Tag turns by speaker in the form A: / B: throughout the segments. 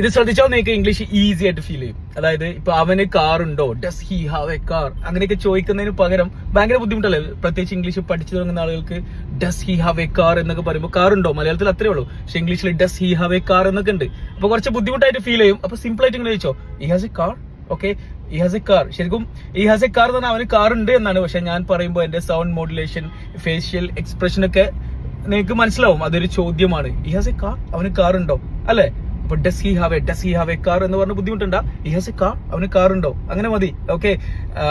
A: ഇത് ശ്രദ്ധിച്ചാൽ നിങ്ങൾക്ക് ഇംഗ്ലീഷ് ഈസി ആയിട്ട് ഫീൽ ചെയ്യും. അതായത് ഇപ്പൊ അവന് കാർ ഉണ്ടോ? Does he have a car അങ്ങനെയൊക്കെ ചോദിക്കുന്നതിന് പകരം ഭയങ്കര ബുദ്ധിമുട്ടല്ലേ? പ്രത്യേകിച്ച് ഇംഗ്ലീഷ് പഠിച്ചു തുടങ്ങുന്ന ആളുകൾക്ക് does he have a car എന്നൊക്കെ പറയുമ്പോൾ കാർ ഉണ്ടോ? മലയാളത്തിൽ അത്രേ ഉള്ളൂ. പക്ഷെ ഇംഗ്ലീഷിൽ does he have a car എന്നൊക്കെ ഉണ്ട്. അപ്പൊ കുറച്ച് ബുദ്ധിമുട്ടായിട്ട് ഫീൽ ചെയ്യും. അപ്പൊ സിമ്പിൾ ആയിട്ട് ഇങ്ങനെ ചോദിച്ചോ he has a car okay he has a car ശരിക്കും ഈ ഹാസ് എ കാർ എന്ന് പറഞ്ഞാൽ അവന് കാർ ഉണ്ട് എന്നാണ്. പക്ഷെ ഞാൻ പറയുമ്പോൾ എന്റെ സൗണ്ട് മോഡുലേഷൻ ഫേഷ്യൽ എക്സ്പ്രഷൻ ഒക്കെ നിങ്ങൾക്ക് മനസ്സിലാവും. അതൊരു ചോദ്യമാണ്. ഈ ഹാസ് എ കാർ അവന് കാർ ഉണ്ടോ? അല്ലേ? അപ്പൊ does he have a does he have a car എന്ന് പറഞ്ഞ ബുദ്ധിമുട്ടുണ്ടാ? ഹി ഹാസ് എ കാർ അവന് കാർ ഉണ്ടോ? അങ്ങനെ മതി ഓക്കെ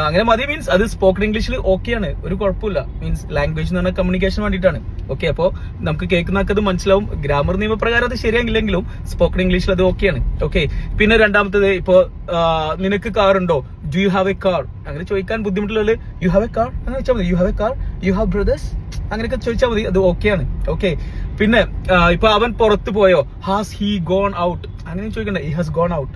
A: അങ്ങനെ മതി മീൻസ് അത് സ്പോക്കൺ ഇംഗ്ലീഷിൽ ഓക്കെയാണ് ഒരു കുഴപ്പമില്ല. മീൻസ് ലാംഗ്വേജ് എന്ന് പറഞ്ഞാൽ കമ്മ്യൂണിക്കേഷൻ വേണ്ടിയിട്ടാണ് ഓക്കെ അപ്പോൾ നമുക്ക് കേൾക്കുന്നതൊക്കെ അത് മനസ്സിലാവും. ഗ്രാമർ നിയമപ്രകാരം അത് ശരിയാകില്ലെങ്കിലും സ്പോക്കൺ ഇംഗ്ലീഷിൽ അത് ഓക്കെയാണ് ഓക്കെ പിന്നെ രണ്ടാമത്തത് ഇപ്പോ ആ, നിനക്ക് കാർ ഉണ്ടോ? Do you have a car അങ്ങനെ ചോദിക്കാൻ ബുദ്ധിമുട്ടുള്ളത് യു ഹാവ് എ കാർ അങ്ങനെ വെച്ചാൽ മതി. You have a car you have brothers അങ്ങനെയൊക്കെ ചോദിച്ചാൽ മതി. അത് ഓക്കെയാണ് ഓക്കെ പിന്നെ ഇപ്പൊ അവൻ പുറത്തു പോയോ? ഹാസ് ഹി ഗോൺ ഔട്ട് അങ്ങനെ ചോദിക്കണ്ട. He has gone out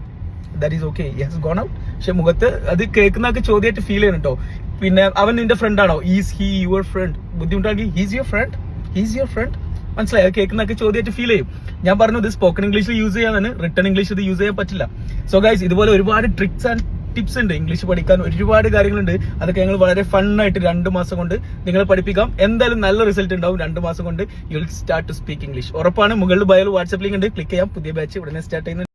A: that is okay he has gone out പക്ഷെ മുഖത്ത് അത് കേൾക്കുന്നതൊക്കെ ചോദ്യമായിട്ട് ഫീൽ ചെയ്യണം കേട്ടോ പിന്നെ അവൻ നിന്റെ ഫ്രണ്ട് ആണോ? Is he your friend ബുദ്ധിമുട്ടാണെങ്കിൽ he's your friend he's your friend മനസ്സിലായി? അത് കേൾക്കുന്നതൊക്കെ ചോദ്യമായിട്ട് ഫീൽ ചെയ്യും. ഞാൻ പറഞ്ഞു ഇത് സ്പോക്കൺ ഇംഗ്ലീഷിൽ യൂസ് ചെയ്യാനാണ് റിട്ടേൺ ഇംഗ്ലീഷ് ഇത് യൂസ് ചെയ്യാൻ പറ്റില്ല. സോ ഗൈസ് ഇതുപോലെ ഒരുപാട് ട്രിക്സ് ആൻഡ് ടിപ്സ് ഉണ്ട്. ഇംഗ്ലീഷ് പഠിക്കാൻ ഒരുപാട് കാര്യങ്ങളുണ്ട്. അതൊക്കെ ഞങ്ങൾ വളരെ ഫണ്ണായിട്ട് രണ്ട് മാസം കൊണ്ട് നിങ്ങളെ പഠിപ്പിക്കാം. എന്തായാലും നല്ല റിസൾട്ട് ഉണ്ടാവും രണ്ട് മാസം കൊണ്ട്. You will start to speak English ഉറപ്പാണ് മുകളിൽ ബയോൾ വാട്സ്ആപ്പ് ലിങ്ക് ഉണ്ട്. ക്ലിക്ക് ചെയ്യാം. പുതിയ ബാച്ച് ഉടനെ സ്റ്റാർട്ട് ചെയ്യുന്നത്